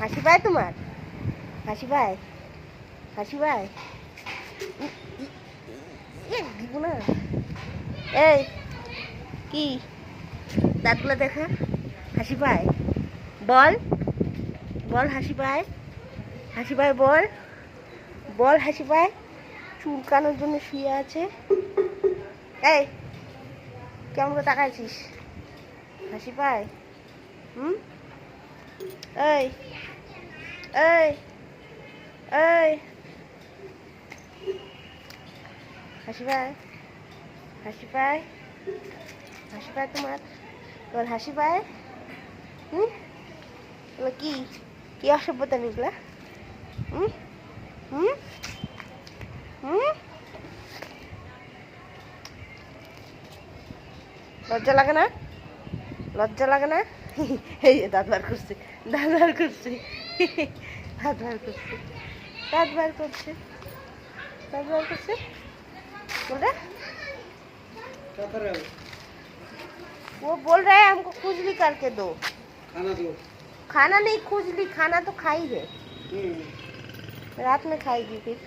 হাসি পায় তোমার? হাসি পায়? হাসি পায়? দিব না। এই, কি? দাঁতগুলো দেখা। হাসি পায়? বল। বল, হাসি পায়? হাসি পায়, বল। বল, হাসি পায়? চুলকানোর জন্য শুয়ে আছে। এই, কেমন তাকাইছিস? হাসি পায়? হুম? এই এই এই হাসি পায় হাসি পায় হাসি পায় তোমার তোমার হাসি পায় হুম কি কি অসভ্যতা এগুলা হুম হুম হুম লজ্জা লাগে না? লজ্জা লাগে না? এই যে দাঁত বার করছে দাঁত বার করছে দাঁত বার করছে দাঁত বার করছে দাঁত বার করছে बोल रहा क्या कर रहे हो वो बोल रहा है हमको खुजली करके दो खाना दो खाना नहीं खुजली खाना तो खाई है हम्म, रात में खाएगी फिर